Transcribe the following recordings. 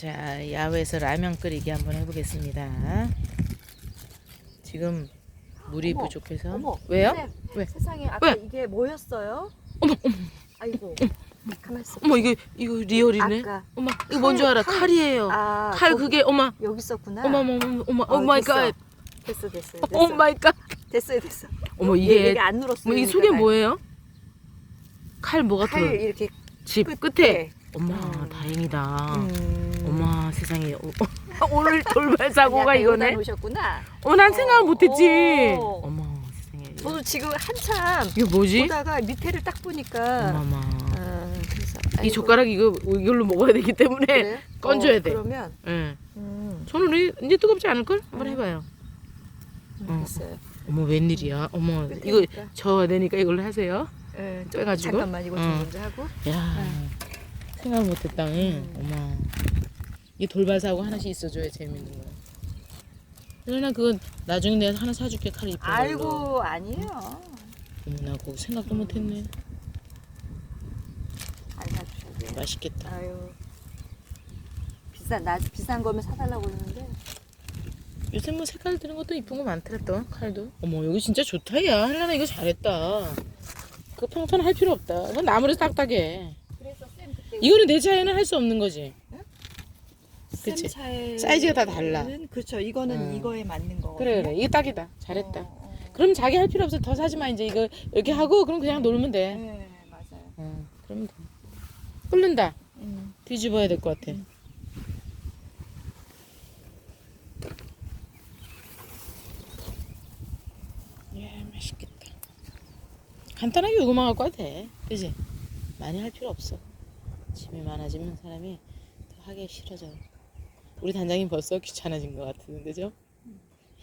자, 야외에서 라면 끓이기 한번 해보겠습니다. 지금 물이 어머, 부족해서. 어머, 왜요? 쌤, 왜? 세상에 아까 왜? 이게 뭐였어요? 어머, 어머, 아이고, 가만 있어. 어머, 이거, 이거 리얼이네. 아까 어머, 이거 뭔줄 알아? 칼. 칼이에요. 아, 칼 거기- 그게, 어머, 여기 있었구나. 어머, 어머, 어머, 어머, 어, 오 마이 됐어. 갓. 됐어, 됐어, 됐어. 오 마이 갓. 됐어요, 됐어. 어머, 얘, 이게, 얘가 안 눌었어. 어머, 이게 속에 뭐예요? 칼 뭐가 칼 들어? 이렇게 집 끝에. 끝에. 어머, 음. 다행이다. 음. 어머, 세상에. 어, 오늘 돌발 사고가 이거네. 놓으셨구나. 어, 난 생각 어, 못했지. 어. 어머, 세상에. 저도 지금 한참 이거 뭐지? 보다가 밑에를 딱 보니까 어머머. 아, 그래서 이 아이고, 젓가락 이거 이걸로 먹어야 되기 때문에 그래? 건져야 어, 돼. 그러면 예. 음, 이- 이제 뜨겁지 않을 걸? 한번 음. 해봐요. 어. 됐어요. 어머 웬일이야? 어머 이거 니까. 저어야 되니까 이걸로 하세요. 예, 빼가지고? 잠깐만 이거 좀 어. 먼저 하고. 야 생각 못했다. 응. 음. 어머 이 돌발 사고 하나씩 있어줘야 재밌는 거야. 그러나 그건 나중에 내가 하나 사줄게 칼 이쁜 걸로. 아이고 아니에요. 어머 나 그거 생각도 못했네. 안 사주셔도 돼요. 맛있겠다. 아유 비싼 나 비싼 거면 사달라고 그러는데 요새 뭐 색깔 드는 것도 이쁜 거 많더라 또 칼도. 어머 여기 진짜 좋다 야 헬라나 이거 잘했다. 그 평탄 할 필요 없다. 이건 나무로 딱딱해. 그래서 쌤 그때 이거는 내 차에는 할 수 없는 거지. 쌤 그치. 사이즈가 다 달라. 그렇죠. 이거는 음. 이거에 맞는 거. 그래 그래 이게 딱이다. 잘했다. 어, 어. 그럼 자기 할 필요 없어 더 사지 마 이제 이거 이렇게 하고 그럼 그냥 놀면 돼. 네 맞아요. 어, 그러면 돼. 끓는다. 음. 뒤집어야 될 것 같아. 예, 맛있겠다. 간단하게 요거만 갖고 와도 돼. 그지? 많이 할 필요 없어. 짐이 많아지면 사람이 더 하기 싫어져요. 우리 단장님 벌써 귀찮아진 것 같은 그죠?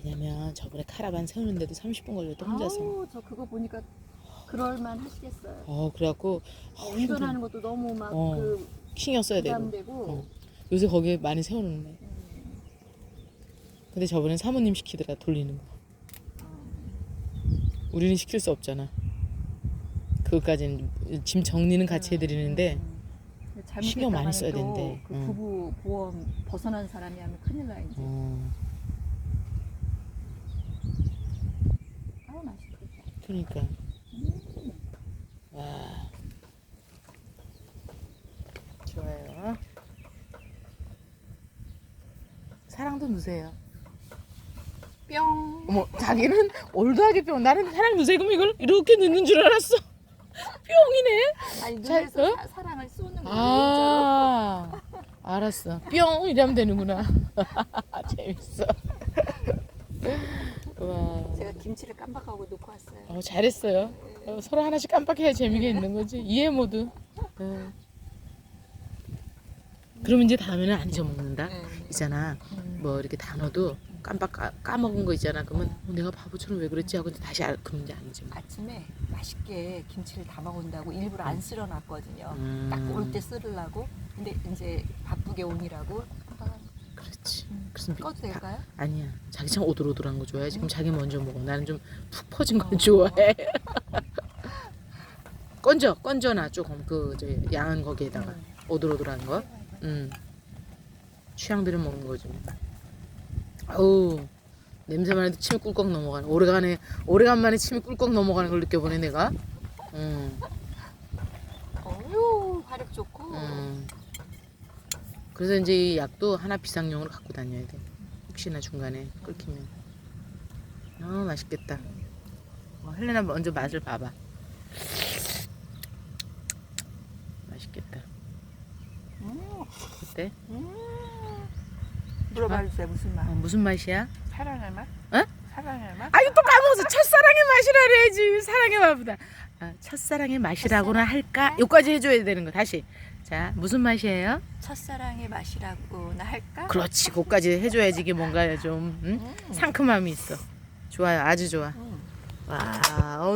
왜냐면 저번에 카라반 세우는데도 30분 걸렸다 혼자서. 아우 저 그거 보니까 그럴만 하시겠어요. 어 그래갖고 어, 운전하는 것도 너무 막 어, 그 신경 써야 되고. 부담되고. 어. 요새 거기에 많이 세워놓네. 음, 근데 저번엔 사모님 시키더라 돌리는 거. 어. 우리는 시킬 수 없잖아. 그것까지는 짐 정리는 같이 해드리는데 음. 신경 많이 써야 또 된대. 그 어. 부부 보험 벗어난 사람이 하면 큰일 나 이제. 어 아우 맛있겠다. 그러니까 와 좋아요. 사랑도 누세요. 뿅. 어머 자기는 올드하게 뿅 나는 사랑 누세요 그럼 이걸 이렇게 넣는 줄 알았어. 뿅이네. 아니 잘- 눈에서 어? 사, 사랑을 쏘는. 아, 알았어. 뿅 이러면 되는구나. 재밌어. 와, 제가 김치를 깜빡하고 놓고 왔어요. 어, 잘했어요. 어, 서로 하나씩 깜빡해야 재미가 있는 거지. 이해 모두. 어. 그럼 이제 다음에는 안 잊어먹는다. 네. 있잖아. 음. 뭐 이렇게 단어도 깜빡 까, 까먹은 거 있잖아. 그러면 어, 내가 바보처럼 왜 그랬지 하고 다시 알, 그럼 이제 안 잊어먹어. 아침에 맛있게 김치를 담아 온다고 일부러 안 쓸어 놨거든요. 음. 딱올때 쓸으려고. 근데 이제 바쁘게 오니라고 그렇지. 그래서 미- 꺼도 다- 될까요? 아니야. 자기 참 오돌오돌한 거 좋아해. 지금 자기 먼저 먹어. 나는 좀 푹 퍼진 거 어. 좋아해. 건져, 건져놔 조금 그 이제 양은 거기에다가 음. 오돌오돌한 거. 음. 취향대로 먹는 거지. 뭐. 어우 냄새만 해도 침이 꿀꺽 넘어가네. 오래간에 오래간만에 침이 꿀꺽 넘어가는 걸 느껴보네 내가. 음, 어유 화력 좋고. 음. 그래서 이제 이 약도 하나 비상용으로 갖고 다녀야 돼. 혹시나 중간에 끓기면. 어 맛있겠다. 어, 헬레나 먼저 맛을 봐봐. 맛있겠다. 음. 어때? 음. 물어봐 주세요 무슨 맛? 어, 무슨 맛이야? 사랑의 맛? 어? 사랑의 맛? 아유 또 까먹었어. 첫사랑의 맛이라 그래야지. 사랑의 맛보다. 아, 첫사랑의 맛이라고나 할까? 요까지 해줘야 되는 거 다시. 자 무슨 맛이에요? 첫사랑의 맛이라고나 할까? 그렇지. 그까지 해줘야지 이게 뭔가 좀 응? 음. 상큼함이 있어. 좋아요. 아주 좋아. 음. 와